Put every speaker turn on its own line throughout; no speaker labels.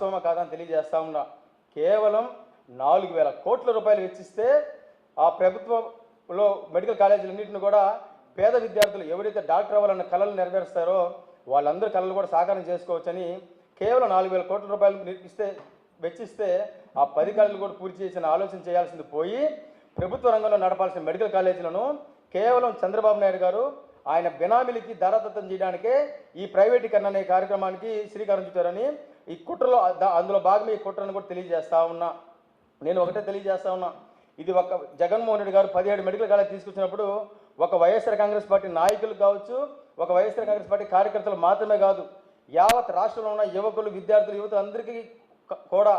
వాస్తవమా కాదని తెలియజేస్తా ఉన్నా. కేవలం నాలుగు వేల కోట్ల రూపాయలు వెచ్చిస్తే ఆ ప్రభుత్వంలో మెడికల్ కాలేజీలన్నింటిని కూడా పేద విద్యార్థులు ఎవరైతే డాక్టర్ అవ్వాలన్న కళలు నెరవేరుస్తారో వాళ్ళందరూ కళలు కూడా సాకారం చేసుకోవచ్చని కేవలం నాలుగు వేల కోట్ల రూపాయలు ఇస్తే వెచ్చిస్తే ఆ పది కళలు కూడా పూర్తి చేసిన ఆలోచన చేయాల్సింది పోయి ప్రభుత్వ రంగంలో నడపాల్సిన మెడికల్ కాలేజీలను కేవలం చంద్రబాబు నాయుడు గారు ఆయన బినామీలకి ధరాదత్తం చేయడానికే ఈ ప్రైవేటీకరణ అనే కార్యక్రమానికి శ్రీకారం చుట్టారని ఈ కుట్రలో అందులో భాగమే ఈ కుట్రను కూడా తెలియజేస్తా ఉన్నా. నేను ఒకటే తెలియజేస్తా ఉన్నా. ఇది ఒక జగన్మోహన్ రెడ్డి గారు పదిహేడు మెడికల్ కాలేజ్ తీసుకొచ్చినప్పుడు ఒక వైఎస్ఆర్ కాంగ్రెస్ పార్టీ నాయకులు కావచ్చు ఒక వైఎస్ఆర్ కాంగ్రెస్ పార్టీ కార్యకర్తలు మాత్రమే కాదు యావత్ రాష్ట్రంలో ఉన్న యువకులు విద్యార్థులు యువత అందరికీ కూడా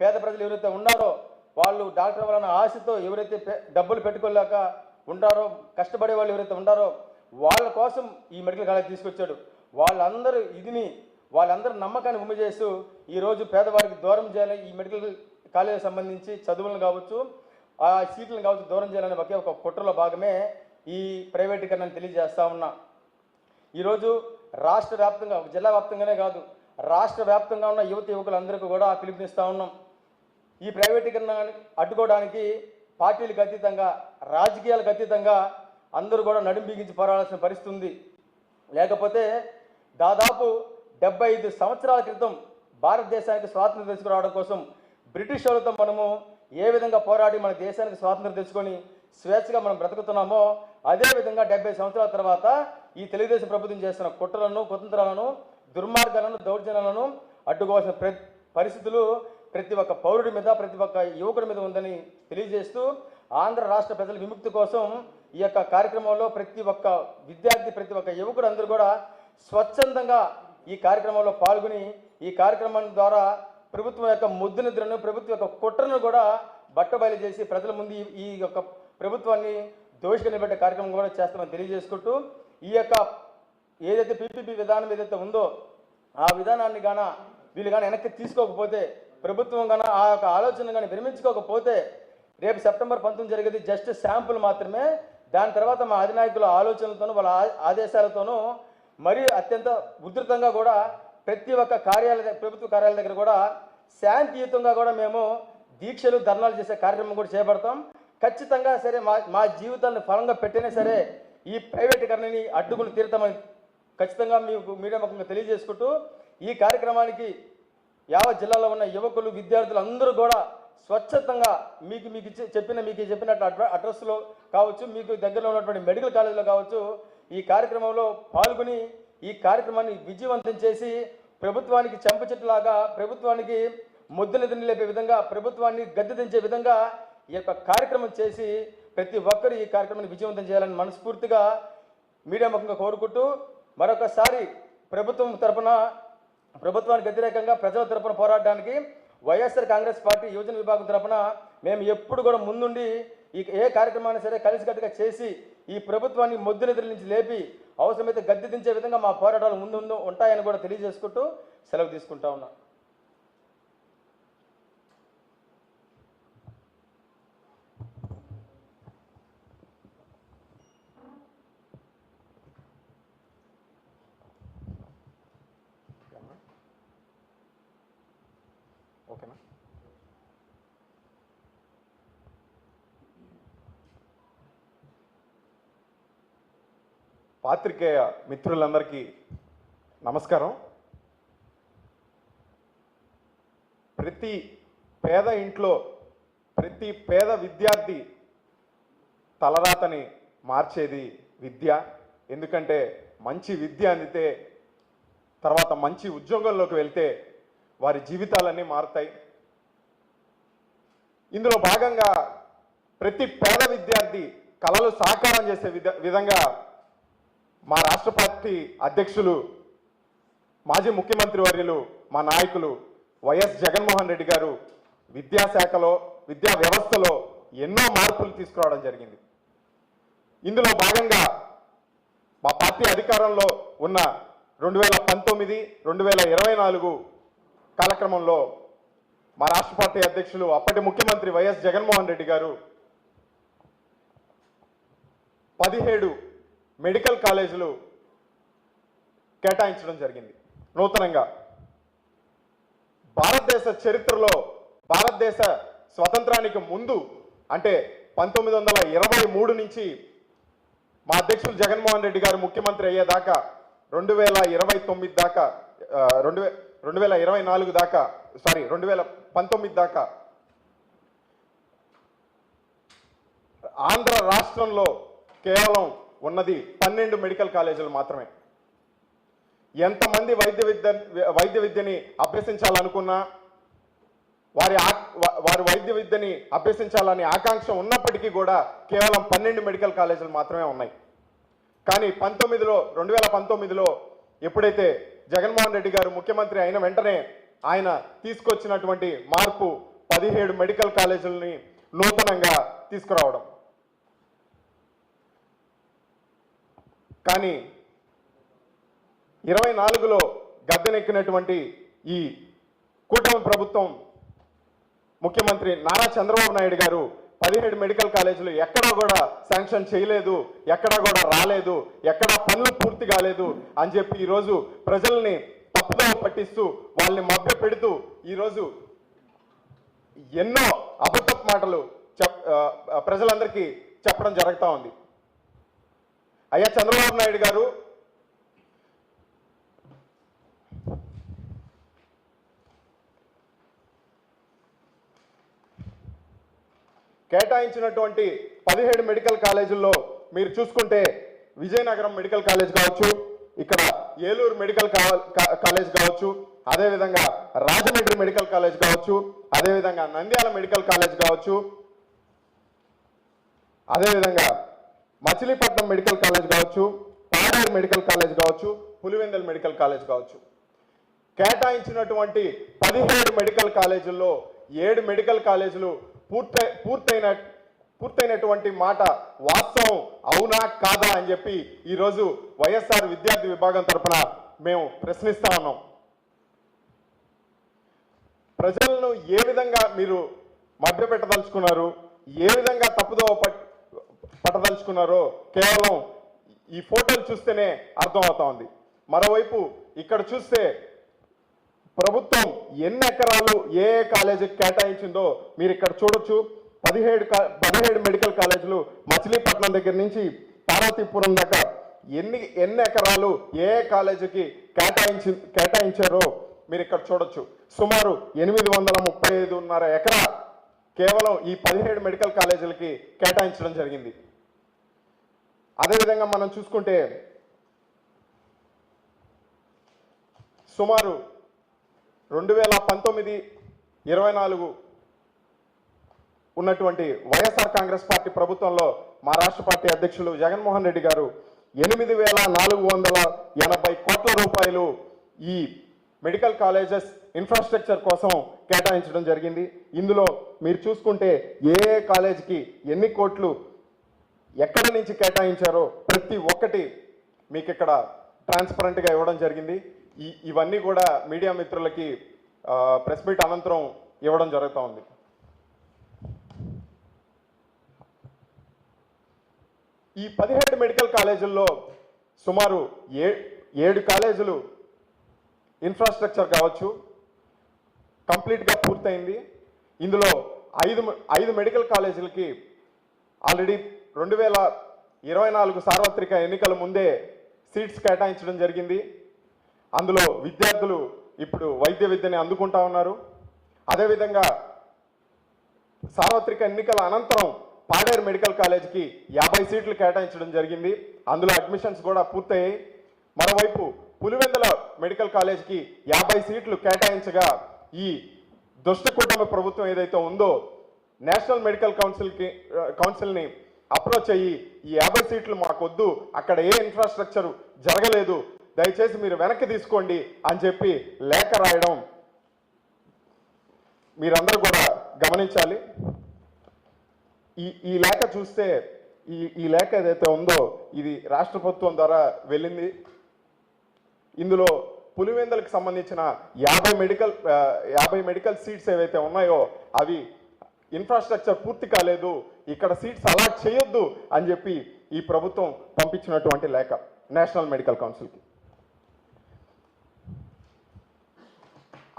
పేద ప్రజలు ఎవరైతే ఉన్నారో వాళ్ళు డాక్టర్ వలన ఆశతో ఎవరైతే డబ్బులు పెట్టుకోలేక ఉంటారో కష్టపడే వాళ్ళు ఎవరైతే ఉంటారో వాళ్ళ కోసం ఈ మెడికల్ కాలేజ్ తీసుకొచ్చాడు. వాళ్ళందరూ ఇదిని వాళ్ళందరూ నమ్మకాన్ని ఉమ్మ చేస్తూ ఈరోజు పేదవారికి దూరం చేయాలి. ఈ మెడికల్ కాలేజీకి సంబంధించి చదువులను కావచ్చు ఆ సీట్లను కావచ్చు దూరం చేయాలనే ఒకే ఒక కుట్రలో భాగమే ఈ ప్రైవేటీకరణను తెలియజేస్తా ఉన్నా. ఈరోజు రాష్ట్ర వ్యాప్తంగా జిల్లా వ్యాప్తంగానే కాదు రాష్ట్ర వ్యాప్తంగా ఉన్న యువత యువకులందరికీ కూడా పిలుపునిస్తూ ఉన్నాం. ఈ ప్రైవేటీకరణ అడ్డుకోవడానికి పార్టీలకు అతీతంగా రాజకీయాలకు అతీతంగా అందరూ కూడా నడుం బిగించి పోరాడాల్సిన పరిస్థితి ఉంది. లేకపోతే దాదాపు డెబ్బై ఐదు సంవత్సరాల క్రితం భారతదేశానికి స్వాతంత్రం తీసుకురావడం కోసం బ్రిటిష్ వాళ్ళతో మనము ఏ విధంగా పోరాడి మన దేశానికి స్వాతంత్రం తెచ్చుకొని స్వేచ్ఛగా మనం బ్రతుకుతున్నామో అదే విధంగా డెబ్బై సంవత్సరాల తర్వాత ఈ తెలుగుదేశం ప్రభుత్వం చేస్తున్న కుట్రలను కుతంత్రాలను దుర్మార్గాలను దౌర్జన్యాలను అడ్డుకోవాల్సిన ప్ర పరిస్థితులు ప్రతి ఒక్క పౌరుడి మీద ప్రతి ఒక్క యువకుడి మీద ఉందని తెలియజేస్తూ ఆంధ్ర రాష్ట్ర ప్రజల విముక్తి కోసం ఈ యొక్క కార్యక్రమంలో ప్రతి ఒక్క విద్యార్థి ప్రతి ఒక్క యువకుడు అందరూ కూడా స్వచ్ఛందంగా ఈ కార్యక్రమంలో పాల్గొని ఈ కార్యక్రమం ద్వారా ప్రభుత్వం యొక్క ముద్దు నిద్రను ప్రభుత్వం యొక్క కుట్రను కూడా బట్టబయలు చేసి ప్రజల ముందు ఈ- యొక్క ప్రభుత్వాన్ని దోషిగా నిలబెట్టే కార్యక్రమం కూడా చేస్తామని తెలియజేసుకుంటూ ఈ యొక్క ఏదైతే పీపీపీ విధానం ఏదైతే ఉందో ఆ విధానాన్ని గాన వీళ్ళు కానీ వెనక్కి తీసుకోకపోతే ప్రభుత్వం కానీ ఆ యొక్క ఆలోచన కానీ విరమించుకోకపోతే రేపు సెప్టెంబర్ పంతొమ్మిది జరిగేది జస్ట్ శాంపుల్ మాత్రమే. దాని తర్వాత మా అధినాయకుల ఆలోచనలతోనూ వాళ్ళ ఆ- ఆదేశాలతోనూ మరీ అత్యంత ఉధృతంగా కూడా ప్రతి ఒక్క కార్యాలయ ప్రభుత్వ కార్యాలయ దగ్గర కూడా శాంతియుతంగా కూడా మేము దీక్షలు ధర్నాలు చేసే కార్యక్రమం కూడా చేపడతాం. ఖచ్చితంగా సరే మా మా జీవితాన్ని ఫలంగా పెట్టినా సరే ఈ ప్రైవేటీకరణని అడ్డుగులు తీరుతామని ఖచ్చితంగా మీకు మీడియా ముఖంగా తెలియజేసుకుంటూ ఈ కార్యక్రమానికి యావత్ జిల్లాలో ఉన్న యువకులు విద్యార్థులు అందరూ కూడా స్వచ్ఛతంగా మీకు మీకు ఇచ్చి చెప్పిన మీకు చెప్పిన అడ్రస్లో కావచ్చు మీకు దగ్గరలో ఉన్నటువంటి మెడికల్ కాలేజీలో కావచ్చు ఈ కార్యక్రమంలో పాల్గొని ఈ కార్యక్రమాన్ని విజయవంతం చేసి ప్రభుత్వానికి చెంపచెట్టులాగా ప్రభుత్వానికి ముద్దనిధిని లేపే విధంగా ప్రభుత్వాన్ని గద్దెదించే విధంగా ఈ యొక్క కార్యక్రమం చేసి ప్రతి ఒక్కరు ఈ కార్యక్రమాన్ని విజయవంతం చేయాలని మనస్ఫూర్తిగా మీడియా ముఖంగా కోరుకుంటూ మరొకసారి ప్రభుత్వం తరపున ప్రభుత్వానికి వ్యతిరేకంగా ప్రజల తరపున పోరాడడానికి వైఎస్ఆర్ కాంగ్రెస్ పార్టీ యువజన విభాగం తరపున మేము ఎప్పుడు కూడా ముందుండి ఈ ఏ కార్యక్రమాన్ని సరే కలిసికట్టుగా చేసి ఈ ప్రభుత్వాన్ని మొద్దు నిద్ర నుంచి లేపి అవసరమైతే గద్దె దించే విధంగా మా పోరాటాలు ముందు ముందు ఉంటాయని కూడా తెలియజేసుకుంటూ సెలవు తీసుకుంటా ఉన్నా.
పాత్రికేయ మిత్రులందరికీ నమస్కారం. ప్రతి పేద ఇంట్లో ప్రతి పేద విద్యార్థి తలరాతని మార్చేది విద్య. ఎందుకంటే మంచి విద్య అందితే తర్వాత మంచి ఉద్యోగంలోకి వెళ్తే వారి జీవితాలన్నీ మారుతాయి. ఇందులో భాగంగా ప్రతి పేద విద్యార్థి కళలు సాకారం చేసే విధ విధంగా మా రాష్ట్ర పార్టీ అధ్యక్షులు మాజీ ముఖ్యమంత్రి వర్యులు మా నాయకులు వైఎస్ జగన్మోహన్ రెడ్డి గారు విద్యాశాఖలో విద్యా వ్యవస్థలో ఎన్నో మార్పులు తీసుకురావడం జరిగింది. ఇందులో భాగంగా మా పార్టీ అధికారంలో ఉన్న రెండు వేల పంతొమ్మిది రెండు వేల ఇరవై నాలుగు కాలక్రమంలో మా రాష్ట్ర పార్టీ అధ్యక్షులు అప్పటి ముఖ్యమంత్రి వైఎస్ జగన్మోహన్ రెడ్డి గారు పదిహేడు మెడికల్ కాలేజీలు కేటాయించడం జరిగింది. నూతనంగా. భారతదేశ చరిత్రలో భారతదేశ స్వతంత్రానికి ముందు అంటే పంతొమ్మిది వందల ఇరవై మూడు నుంచి మా అధ్యక్షులు జగన్మోహన్ రెడ్డి గారు ముఖ్యమంత్రి అయ్యేదాకా రెండు వేల ఇరవై తొమ్మిది దాకా రెండు వే రెండు వేల ఇరవై నాలుగు దాకా సారీ రెండు వేల పంతొమ్మిది దాకా ఆంధ్ర రాష్ట్రంలో కేవలం ఉన్నది పన్నెండు మెడికల్ కాలేజీలు మాత్రమే. ఎంతమంది వైద్య విద్య వైద్య విద్యని అభ్యసించాలనుకున్నా వారి ఆ- వారి వైద్య విద్యని అభ్యసించాలని ఆకాంక్ష ఉన్నప్పటికీ కూడా కేవలం పన్నెండు మెడికల్ కాలేజీలు మాత్రమే ఉన్నాయి. కానీ పంతొమ్మిదిలో రెండు వేల పంతొమ్మిదిలో ఎప్పుడైతే జగన్మోహన్ రెడ్డి గారు ముఖ్యమంత్రి అయిన వెంటనే ఆయన తీసుకొచ్చినటువంటి మార్పు పదిహేడు మెడికల్ కాలేజీలని నూతనంగా తీసుకురావడం. కానీ ఇరవై నాలుగులో గద్దెనెక్కినటువంటి ఈ కూటమి ప్రభుత్వం ముఖ్యమంత్రి నారా చంద్రబాబు నాయుడు గారు పదిహేడు మెడికల్ కాలేజీలు ఎక్కడా కూడా శాంక్షన్ చేయలేదు ఎక్కడా కూడా రాలేదు ఎక్కడా పనులు పూర్తి కాలేదు అని చెప్పి ఈరోజు ప్రజల్ని తప్పుదోవ పట్టిస్తూ వాళ్ళని మభ్య పెడుతూ ఈరోజు ఎన్నో అబద్ధపు మాటలు చెప్ ప్రజలందరికీ చెప్పడం జరుగుతూ ఉంది. అయ్యా చంద్రబాబు నాయుడు గారు. కేటాయించినటువంటి పదిహేడు మెడికల్ కాలేజీల్లో మీరు చూసుకుంటే విజయనగరం మెడికల్ కాలేజ్ కావచ్చు ఇక్కడ ఏలూరు మెడికల్ కాలేజ్ కావచ్చు అదేవిధంగా రాజమండ్రి మెడికల్ కాలేజ్ కావచ్చు అదేవిధంగా నంద్యాల మెడికల్ కాలేజ్ కావచ్చు అదేవిధంగా మచిలీపట్నం మెడికల్ కాలేజ్ కావచ్చు పాడేరు మెడికల్ కాలేజ్ కావచ్చు పులివెందల్ మెడికల్ కాలేజ్ కావచ్చు. కేటాయించినటువంటి పదిహేడు మెడికల్ కాలేజీల్లో ఏడు మెడికల్ కాలేజీలు పూర్తయి పూర్తయిన పూర్తయినటువంటి మాట వాస్తవం అవునా కాదా అని చెప్పి ఈరోజు వైఎస్ఆర్ విద్యార్థి విభాగం తరపున మేము ప్రశ్నిస్తా ఉన్నాం. ప్రజలను ఏ విధంగా మీరు మభ్యపెట్టదలుచుకున్నారు? ఏ విధంగా తప్పుదోవ పట్టదలుచుకున్నారో కేవలం ఈ ఫోటోలు చూస్తేనే అర్థమవుతా ఉంది. మరోవైపు ఇక్కడ చూస్తే ప్రభుత్వం ఎన్ని ఎకరాలు ఏ ఏ కాలేజీకి కేటాయించిందో మీరు ఇక్కడ చూడొచ్చు. పదిహేడు పదిహేడు మెడికల్ కాలేజీలు మచిలీపట్నం దగ్గర నుంచి పార్వతీపురం దాకా ఎన్ని ఎన్ని ఎకరాలు ఏ ఏ కాలేజీకి కేటాయించి కేటాయించారో మీరు ఇక్కడ చూడొచ్చు. సుమారు ఎనిమిది వందల ముప్పై ఐదున్నర ఎకరా కేవలం ఈ పదిహేడు మెడికల్ కాలేజీలకి కేటాయించడం జరిగింది. అదేవిధంగా మనం చూసుకుంటే సుమారు రెండు వేల పంతొమ్మిది ఇరవై నాలుగు ఉన్నటువంటి వైఎస్ఆర్ కాంగ్రెస్ పార్టీ ప్రభుత్వంలో మా రాష్ట్ర పార్టీ అధ్యక్షులు జగన్మోహన్ రెడ్డి గారు ఎనిమిది వేల నాలుగు వందల ఎనభై కోట్ల రూపాయలు ఈ మెడికల్ కాలేజెస్ ఇన్ఫ్రాస్ట్రక్చర్ కోసం కేటాయించడం జరిగింది. ఇందులో మీరు చూసుకుంటే ఏ కాలేజీకి ఎన్ని కోట్లు ఎక్కడి నుంచి కేటాయించారో ప్రతి ఒక్కటి మీకు ఇక్కడ ట్రాన్స్పరెంట్గా ఇవ్వడం జరిగింది. ఈ ఇవన్నీ కూడా మీడియా మిత్రులకి ప్రెస్ మీట్ అనంతరం ఇవ్వడం జరుగుతూ ఉంది. ఈ పదిహేడు మెడికల్ కాలేజీల్లో సుమారు ఏ ఏడు కాలేజీలు ఇన్ఫ్రాస్ట్రక్చర్ కావచ్చు కంప్లీట్గా పూర్తయింది. ఇందులో ఐదు ఐదు మెడికల్ కాలేజీలకి ఆల్రెడీ రెండు వేల ఇరవై నాలుగు సార్వత్రిక ఎన్నికల ముందే సీట్స్ కేటాయించడం జరిగింది. అందులో విద్యార్థులు ఇప్పుడు వైద్య విద్యని అందుకుంటా ఉన్నారు. అదేవిధంగా సార్వత్రిక ఎన్నికల అనంతరం పాడేరు మెడికల్ కాలేజ్కి యాభై సీట్లు కేటాయించడం జరిగింది. అందులో అడ్మిషన్స్ కూడా పూర్తయ్యాయి. మరోవైపు పులివెందుల మెడికల్ కాలేజ్కి యాభై సీట్లు కేటాయించగా ఈ దుష్ట కూటమి ప్రభుత్వం ఏదైతే ఉందో నేషనల్ మెడికల్ కౌన్సిల్కి కౌన్సిల్ని అప్రోచ్ అయ్యి ఈ యాభై సీట్లు మాకొద్దు అక్కడ ఏ ఇన్ఫ్రాస్ట్రక్చర్ జరగలేదు దయచేసి మీరు వెనక్కి తీసుకోండి అని చెప్పి లేఖ రాయడం మీరందరూ కూడా గమనించాలి. ఈ ఈ లేఖ చూస్తే ఈ ఈ లేఖ ఏదైతే ఉందో ఇది రాష్ట్ర ప్రభుత్వం ద్వారా వెళ్ళింది. ఇందులో పులివెందులకు సంబంధించిన యాభై మెడికల్ యాభై మెడికల్ సీట్స్ ఏవైతే ఉన్నాయో అవి ఇన్ఫ్రాస్ట్రక్చర్ పూర్తి కాలేదు ఇక్కడ సీట్స్ అలాట్ చేయొద్దు అని చెప్పి ఈ ప్రభుత్వం పంపించినటువంటి లేఖ నేషనల్ మెడికల్ కౌన్సిల్కి.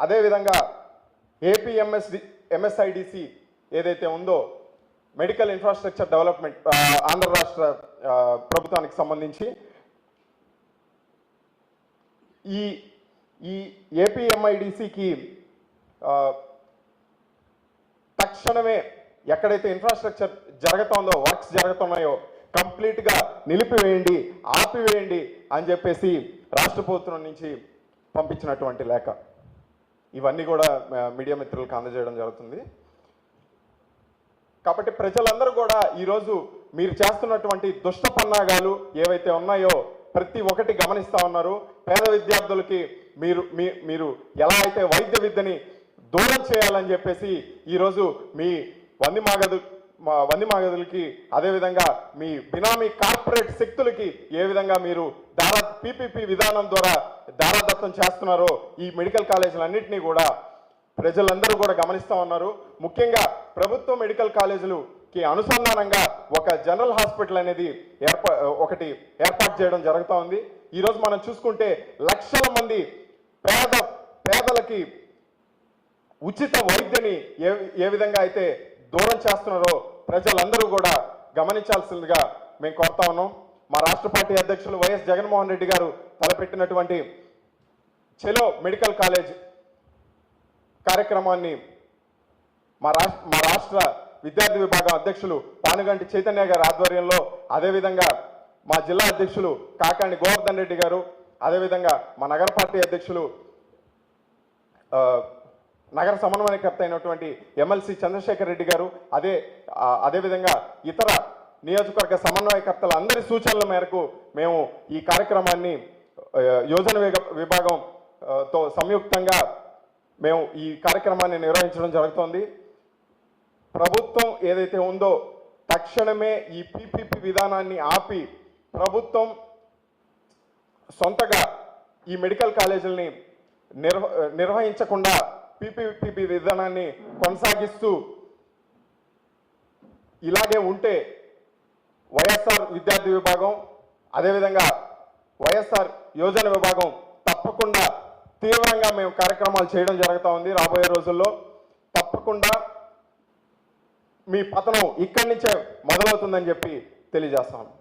అదేవిధంగా ఏపీఎంఎస్ ఎంఎస్ఐడిసి ఏదైతే ఉందో మెడికల్ ఇన్ఫ్రాస్ట్రక్చర్ డెవలప్మెంట్ ఆంధ్ర రాష్ట్ర ప్రభుత్వానికి సంబంధించి ఈ ఈ ఏపీఎంఐడిసికి తక్షణమే ఎక్కడైతే ఇన్ఫ్రాస్ట్రక్చర్ జరుగుతుందో వర్క్స్ జరుగుతున్నాయో కంప్లీట్గా నిలిపివేయండి ఆపివేయండి అని చెప్పేసి రాష్ట్ర ప్రభుత్వం నుంచి పంపించినటువంటి లేఖ. ఇవన్నీ కూడా మీడియా మిత్రులకు అందజేయడం జరుగుతుంది. కాబట్టి ప్రజలందరూ కూడా ఈరోజు మీరు చేస్తున్నటువంటి దుష్ట పన్నాగాలు ఏవైతే ఉన్నాయో ప్రతి ఒక్కటి గమనిస్తా ఉన్నారు. పేద విద్యార్థులకి మీరు మీ- మీరు ఎలా అయితే వైద్య విద్యని దూరం చేయాలని చెప్పేసి ఈరోజు మీ వంది మాగదు వంది మాగదులకి అదేవిధంగా మీ బినామీ కార్పొరేట్ శక్తులకి ఏ విధంగా మీరు దారా పీపీపీ విధానం ద్వారా దారాదత్తం చేస్తున్నారో ఈ మెడికల్ కాలేజీలన్నింటినీ కూడా ప్రజలందరూ కూడా గమనిస్తూ ఉన్నారు. ముఖ్యంగా ప్రభుత్వ మెడికల్ కాలేజీలుకి అనుసంధానంగా ఒక జనరల్ హాస్పిటల్ అనేది ఏర్పా ఒకటి ఏర్పాటు చేయడం జరుగుతూ ఉంది. ఈరోజు మనం చూసుకుంటే లక్షల మంది పేద పేదలకి ఉచిత వైద్యని ఏ ఏ విధంగా అయితే దూరం చేస్తున్నారో ప్రజలందరూ కూడా గమనించాల్సిందిగా మేము కోరుతా ఉన్నాం. మా రాష్ట్ర పార్టీ అధ్యక్షులు వైఎస్ జగన్మోహన్ రెడ్డి గారు తలపెట్టినటువంటి చెలో మెడికల్ కాలేజ్ కార్యక్రమాన్ని మా రాష్ట్ర మా రాష్ట్ర విద్యార్థి విభాగం అధ్యక్షులు పానుగంటి చైతన్య గారి ఆధ్వర్యంలో అదేవిధంగా మా జిల్లా అధ్యక్షులు కాకాణి గోవర్ధన్ రెడ్డి గారు అదేవిధంగా మా నగర పార్టీ అధ్యక్షులు నగర సమన్వయకర్త అయినటువంటి ఎమ్మెల్సీ చంద్రశేఖర్ రెడ్డి గారు అదే అదేవిధంగా ఇతర నియోజకవర్గ సమన్వయకర్తల అందరి సూచనల మేరకు మేము ఈ కార్యక్రమాన్ని యోజన విభాగం తో సంయుక్తంగా మేము ఈ కార్యక్రమాన్ని నిర్వహించడం జరుగుతోంది. ప్రభుత్వం ఏదైతే ఉందో తక్షణమే ఈ పీపీపీ విధానాన్ని ఆపి ప్రభుత్వం సొంతగా ఈ మెడికల్ కాలేజీలని నిర్వ నిర్వహించకుండా పీపీపీ విధానాన్ని కొనసాగిస్తూ ఇలాగే ఉంటే వైఎస్ఆర్ విద్యార్థి విభాగం అదేవిధంగా వైఎస్ఆర్ యోజన విభాగం తప్పకుండా తీవ్రంగా మేము కార్యక్రమాలు చేయడం జరుగుతూ ఉంది రాబోయే రోజుల్లో. తప్పకుండా మీ పతనం ఇక్కడి నుంచే మొదలవుతుందని చెప్పి తెలియజేస్తాను